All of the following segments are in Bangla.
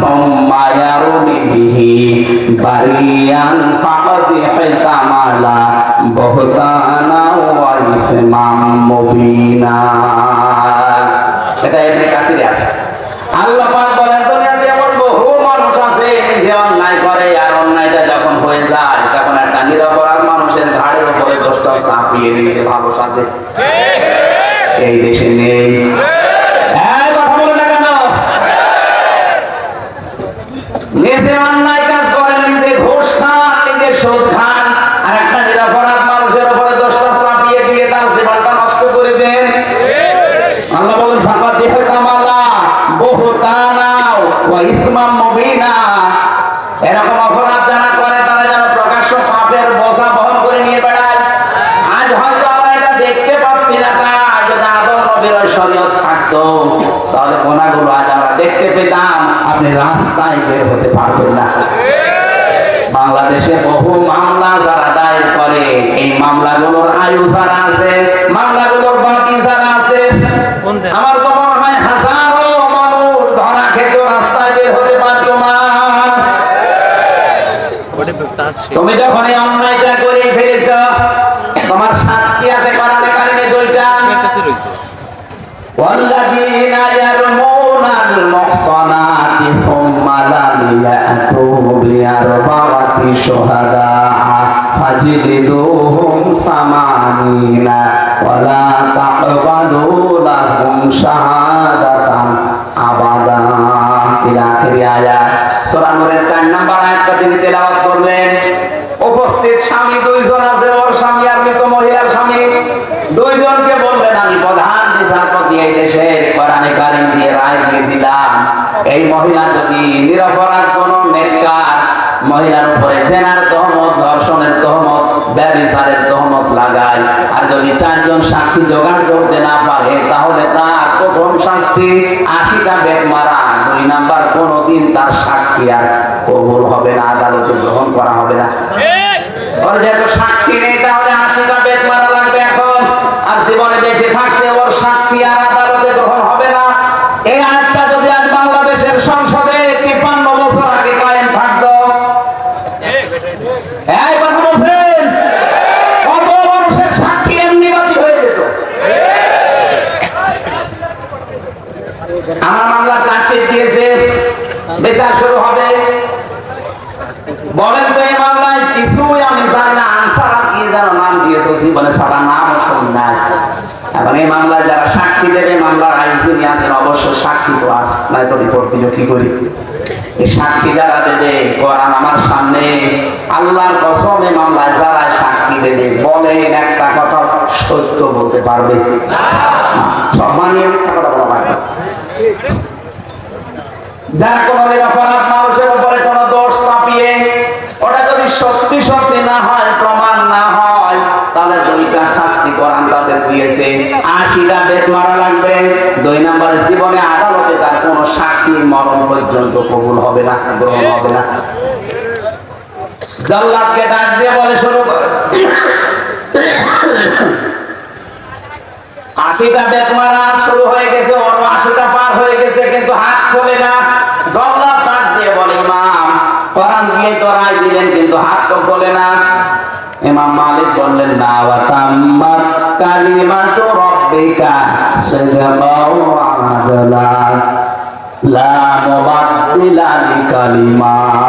সুম্মা ইয়ারমি বিহি বারিয়ান ফাকাদ ইহতামালা বুহতানা ওয়া ইসমাম মুবিনা। এটা এমনি কাছে আছে। আল্লাহ পাক বলেন, দুনিয়াতে এমন বহু মানুষ আছে, নিজে অন্যায় করে আর অন্যায়টা যখন হয়ে যায়, তখন একটা নিরপরাধ মানুষের ঘাড়ের উপরে দোষটা চাপিয়ে নিজে ভালো সাজে। এই দেশে নেই এই কথা বলে না কেন নিজে অন্যায় কাজ করেন নিজে ঘুষ খান নিজে সুদ খান আর একটা নিরপরাধ মানুষের উপরে দোষটা চাপিয়ে দিয়ে তার জীবনটা নষ্ট করে দেন। আজ হয়তো আমরা এটা দেখতে পাচ্ছি না যদি আদম নবীর থাকতো, তাহলে গোনাগুলো আজ আমরা দেখতে পেতাম। আপনি রাস্তায় বের হতে পারবেন না। বাংলাদেশে বহু মামলা যারা দায়ের করে এই মামলাগুলোর আয়ু যারা আছে মামলাগুলোর বাকি যারা আছে আমার তো মনে হয় হাজারো মানুষ ধরা খেত রাস্তায় বের হতে পারত না। তুমি যখন এই অন্যায়টা করে ফেলেছ তোমার শাস্তি আছে করাতে কারণে দুইটা। المحصنات ثم لم يأتوا بأربعة شهداء فاجلدوهم ثمانين ولا تقبلوا لهم شهادة أبدا إلى آخر آيات সূরা নূরের 4 নম্বর আয়াতটা তিনি তেলাওয়াত করলেন উপস্থিত স্বামী দুইজন আছে ওর স্বামী আর মৃত মহিলার স্বামী দুইজনকে বললেন আমি প্রধান বিচারপতি এই দেশের কোরআনে কারিম দিয়ে রায় দিয়ে দিলাম। এই মহিলা যদি নিরপরাধ কোন নেককার মহিলার উপরে জেনার তহমত ধর্ষণের তহমত ব্যবিচারের তহমত লাগায় আর যদি চারজন সাক্ষী জোগাড় করতে না পারে তাহলে তার প্রথম শাস্তি আশিটা বেগ মারা। দুই নাম্বার কোনোদিন তার সাক্ষী আর কবুল হবে না আদালতে গ্রহণ করা হবে না। সাক্ষী নেই তাহলে আশিটা বেদ মারা লাগবে এখন আর জীবনে বেঁচে থাকতে ওর সাক্ষী আর আদালতে গ্রহণ হবে না এই আয়াতটা যদি আজ বাংলাদেশের সংসদে তিপ্পান্ন বছর আগে কায়েম থাকতো সাক্ষী এমনি কিছুই আমি জানি আনসার কি যেন নাম দিয়েছ, জীবনে ছাড়া নামও এখন এই মামলায় যারা সাক্ষী দেবে, মামলার আইসি নিয়ে সাক্ষী তো আস কি করি? এই সাক্ষী যারা দেবে, কোরআন আমার আল্লাহর কসমে মামলায় যারা সাক্ষী দেবে, বলেন একটা কথা সত্য বলতে পারবে। আশিটা লাগবে। দুই জীবনে আদালতে তার কোনো সাক্ষী মরণ পর্যন্ত কবুল হবে না, গ্রহণ হবে না। জল্লাদকে ডাক দিয়ে বলে শুরু করে আশিটা বেদ মারা শুরু হয়ে গেছে ওর আশিটা পার হয়ে গেছে, কিন্তু হাত খোলে না। জল্লাদ ডাক দিয়ে বলে, ইমাম, কোরআন দিয়ে তো রায় দিলেন, কিন্তু হাত তো খোলে না। ইমাম মালিক বললেন, না, ওয়া তাম্মাত কালিমাতু রাব্বিকা ওয়া আদলা, লা মুবাদদিলা লিকালিমাতি।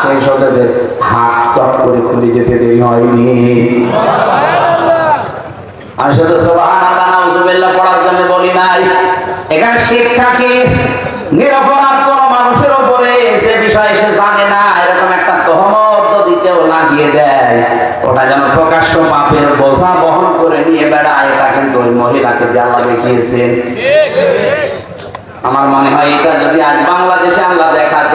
শেষ হতে হাত চট করে খুলে যেতে দেরি হয়নি। আমি শুধু সুবহানাল্লাহ পড়ার জন্য বলি নাই। এখানে শিক্ষা নিরপরাধ কোন মানুষের উপরে সে বিষয় সে জানে না এরকম একটা তহমত যদি কেউ লাগিয়ে দেয় ওটা যেন প্রকাশ্য পাপের বোঝা বহন করে নিয়ে বেড়ায় এটা কিন্তু ওই মহিলাকে দেখিয়েছেন। আমার মনে হয় এটা যদি আজ বাংলাদেশে আল্লাহ দেখাতো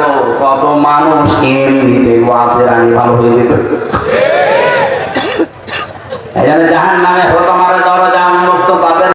ভালো হয়ে যেত।